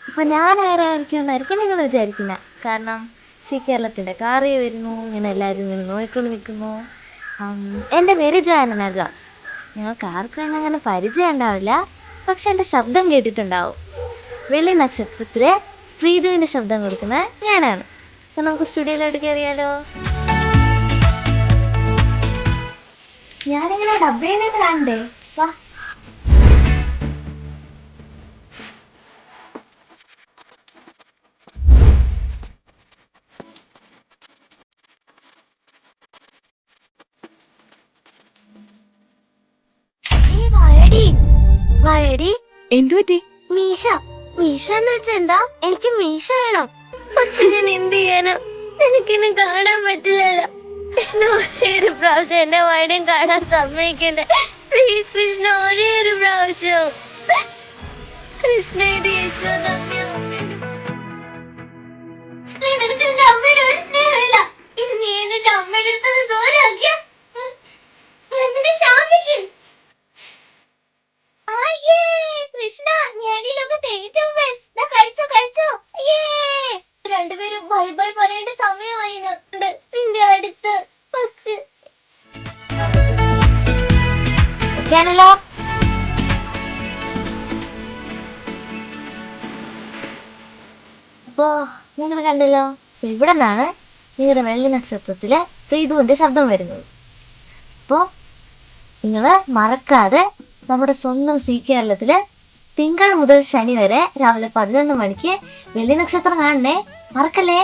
അപ്പൊ ഞാൻ ആരായിരിക്കും എന്നായിരിക്കും നിങ്ങൾ വിചാരിക്കുന്നത് കാരണം സി കേരളത്തിന്റെ കാറി വരുന്നു ഇങ്ങനെ എല്ലാവരും നിന്ന് നോക്കിക്കൊണ്ട് നിൽക്കുന്നു. എന്റെ പേര് ജാനനജ നിങ്ങൾക്ക് ആർക്കും അങ്ങനെ പരിചയം ഉണ്ടാവില്ല. പക്ഷെ എന്റെ ശബ്ദം കേട്ടിട്ടുണ്ടാവും. വെള്ളി നക്ഷത്രത്തിലെ പ്രീതുവിന്റെ ശബ്ദം കൊടുക്കുന്നത് ഞാനാണ്. അപ്പൊ നമുക്ക് സ്റ്റുഡിയോയിലോട്ട് കയറിയാലോ? ഞാനിങ്ങനെ ഡബ്ബയിൽ കാണണ്ടേ വാ. ഏയ് വായടി. വായടി? എന്തു പറ്റി? മീശ. മീശ എന്ന് വെച്ചാ എന്താ? എനിക്ക് മീശ വേണം. പക്ഷെ ഞാൻ എന്ത് ചെയ്യാനോ? എനിക്കിന്ന് കാണാൻ പറ്റില്ലല്ലോ. കൃഷ്ണ ഒരേ പ്രാവശ്യം എന്റെ വൈഡൻ കാണാൻ സമ്മതിക്കണ്ടേ. പ്ലീസ് കൃഷ്ണ ഒരേ ഒരു പ്രാവശ്യം. കൃഷ്ണ ഇത് നിന്റെ അമ്മയുടെ ഒരു സ്നേഹമില്ല ഇത് നീ എന്റെ അമ്മയുടെ അടുത്ത് ദൂരാക്കിയ ആണല്ലോ അപ്പോ നിങ്ങൾ കണ്ടല്ലോ. ഇവിടെ നിന്നാണ് നിങ്ങളുടെ വെള്ളി നക്ഷത്രത്തിലെ പ്രീതുവിന്റെ ശബ്ദം വരുന്നത്. അപ്പോ നിങ്ങൾ മറക്കാതെ നമ്മുടെ സ്വന്തം സി കേരളത്തിൽ തിങ്കൾ മുതൽ ശനി വരെ രാവിലെ പതിനൊന്ന് മണിക്ക് വെള്ളി നക്ഷത്രം കാണണേ. മറക്കല്ലേ.